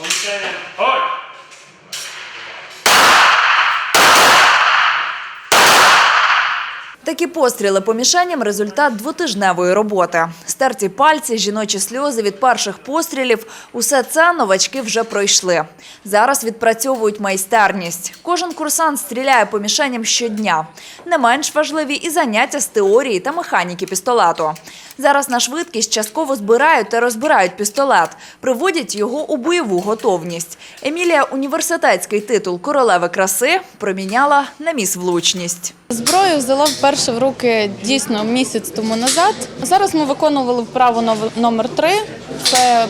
Umstellen. Holt! Такі постріли помішанням – результат двотижневої роботи. Стерті пальці, жіночі сльози від перших пострілів – усе це новачки вже пройшли. Зараз відпрацьовують майстерність. Кожен курсант стріляє помішанням щодня. Не менш важливі і заняття з теорії та механіки пістолету. Зараз на швидкість частково збирають та розбирають пістолет, приводять його у бойову готовність. Емілія університетський титул королеви краси проміняла на міс влучність. Зброю взяла вперше в руки дійсно місяць тому назад. Зараз ми виконували вправу номер три. Це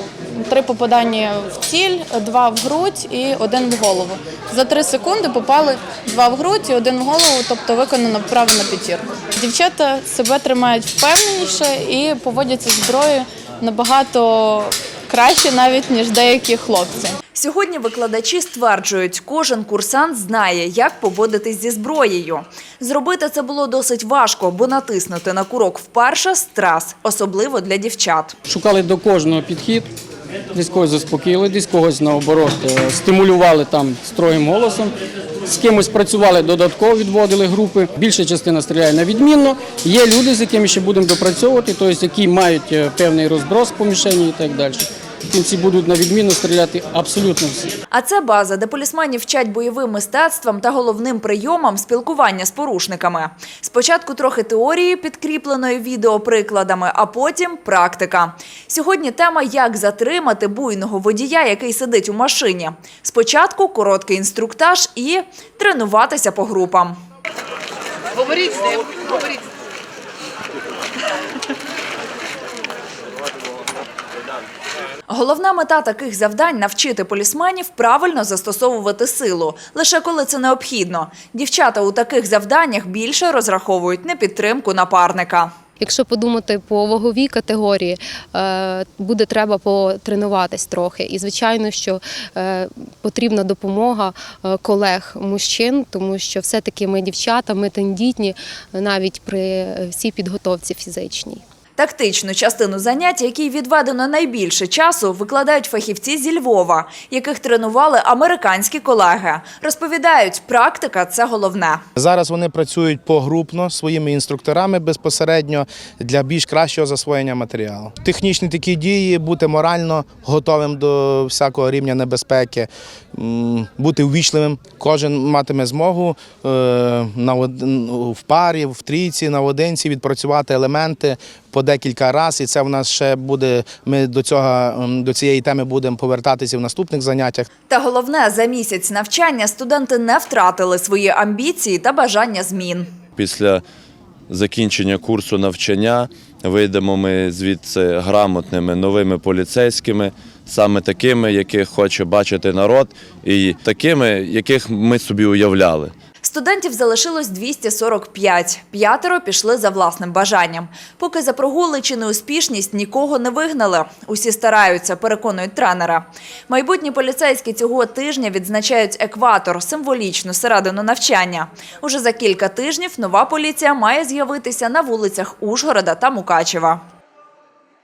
три попадання в ціль, два в грудь і один в голову. За три секунди попали два в грудь і один в голову, тобто виконано вправу на п'ятірку. Дівчата себе тримають впевненіше і поводяться зброєю набагато краще, навіть ніж деякі хлопці. Сьогодні викладачі стверджують, кожен курсант знає, як поводитись зі зброєю. Зробити це було досить важко, бо натиснути на курок вперше – стрес, особливо для дівчат. Шукали до кожного підхід, десь когось заспокоїли, десь когось наоборот е, стимулювали там строгим голосом. З кимось працювали додатково, відводили групи. Більша частина стріляє на відмінно. Є люди, з якими ще будемо допрацьовувати, тобто які мають е, певний розброс по мішені і так далі. Кінці будуть на відмінно стріляти абсолютно всі. А це база, де полісманів вчать бойовим мистецтвам та головним прийомам спілкування з порушниками. Спочатку трохи теорії, підкріпленої відеоприкладами, а потім практика. Сьогодні тема «Як затримати буйного водія, який сидить у машині». Спочатку короткий інструктаж і тренуватися по групам. Говоріть з ним, говоріть. Головна мета таких завдань навчити полісменів правильно застосовувати силу, лише коли це необхідно. Дівчата у таких завданнях більше розраховують на підтримку напарника. Якщо подумати по ваговій категорії, е, буде треба потренуватись трохи. І звичайно, що е, потрібна допомога е, колег мужчин, тому що все-таки ми дівчата, ми тендітні навіть при всій підготовці фізичній. Тактичну частину занять, якій відведено найбільше часу, викладають фахівці зі Львова, яких тренували американські колеги. Розповідають, практика це головне. Зараз вони працюють погрупно своїми інструкторами безпосередньо для більш кращого засвоєння матеріалу. Технічні такі дії, бути морально готовим до всякого рівня небезпеки, бути ввічливим. Кожен матиме змогу е, на в парі, в трійці, наодинці відпрацювати елементи по декілька разів. І це в нас ще буде. Ми до цього до цієї теми будемо повертатися в наступних заняттях. Та головне, за місяць навчання студенти не втратили свої амбіції та бажання змін. Після закінчення курсу навчання вийдемо ми звідси грамотними новими поліцейськими, саме такими, яких хоче бачити народ, і такими, яких ми собі уявляли. Студентів залишилось 245. П'ятеро пішли за власним бажанням. Поки за прогули чи неуспішність нікого не вигнали. Усі стараються, переконують тренера. Майбутні поліцейські цього тижня відзначають екватор, символічну середину навчання. Уже за кілька тижнів нова поліція має з'явитися на вулицях Ужгорода та Мукачева.